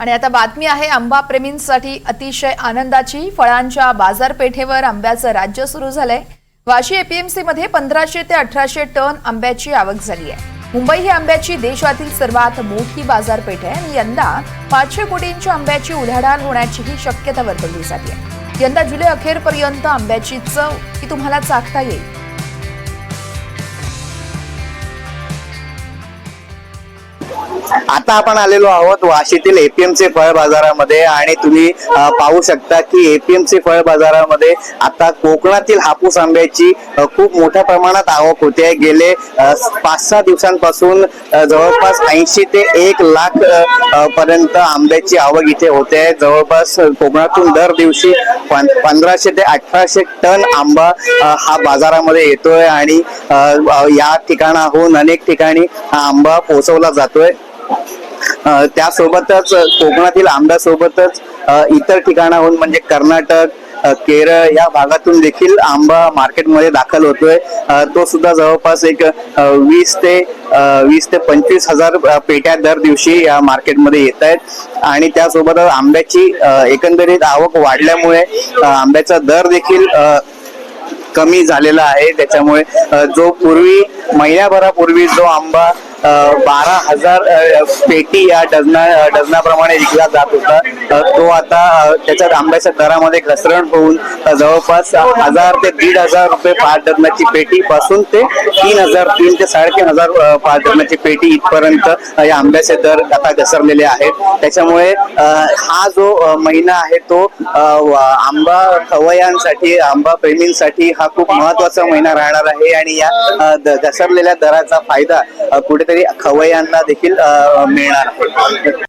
आणि आता बातमी आहे आंबा प्रेमींसाठी अतिशय आनंदाची फळांच्या बाजारपेठेवर आंब्याचं राज्य सुरू झालंय. वाशी एपीएमसी मध्ये पंधराशे ते अठराशे टन आंब्याची आवक झाली आहे मुंबई ही आंब्याची देशातील सर्वात मोठी बाजारपेठ आहे आणि यंदा पाचशे कोटींच्या आंब्याची उलाढाल होण्याचीही शक्यता वर्तवली जाते यंदा जुलै अखेरपर्यंत आंब्याची चव ही तुम्हाला चाखता येईल. आता आपण आलेलो आहोत वाशीतील एपीएमसी फळ बाजारामध्ये आणि तुम्ही पाहू शकता की एपीएमसी फळ बाजारामध्ये आता कोकणातील हापूस आंब्याची खूप मोठ्या प्रमाणात आवक होते. गेले पाच सहा दिवसांपासून जवळपास ऐंशी ते एक लाख पर्यंत आंब्याची आवक इथे होते. जवळपास कोकणातून दर दिवशी पंधराशे ते अठराशे टन आंबा हा बाजारामध्ये येतोय आणि या ठिकाणाहून अनेक ठिकाणी हा आंबा पोहोचवला जातोय. त्यासोबतच कोकणातील आंब्यासोबतच इतर ठिकाणाहून म्हणजे कर्नाटक केरळ या भागातून देखील आंबा मार्केटमध्ये दाखल होतोय. तो सुद्धा जवळपास एक वीस ते वीस ते पंचवीस हजार पेट्या दर दिवशी या मार्केटमध्ये येत आहेत. आणि त्यासोबतच आंब्याची एकंदरीत आवक वाढल्यामुळे आंब्याचा दर देखील कमी झालेला आहे. त्याच्यामुळे जो पूर्वी महिन्याभरापूर्वी जो आंबा बारा हजार पेटी या डझना डझनाप्रमाणे विकला जात होता. तो आता त्याच्या आंब्याच्या दरामध्ये घसरण होऊन जवळपास हजार ते दीड हजार रुपये पाच डझनाची पेटी पासून ते तीन हजार तीन ते साडेतीन हजार पाच डझनाची पेटी इथपर्यंत या आंब्याचे दर आता घसरलेले आहेत. त्याच्यामुळे हा जो महिना आहे तो आंबा खवयांसाठी आंबा प्रेमींसाठी हा खूप महत्त्वाचा महिना राहणार आहे आणि या द- घसरलेल्या दराचा फायदा पुढे कुठेतरी खवय्यांना देखील मिळणार. आहे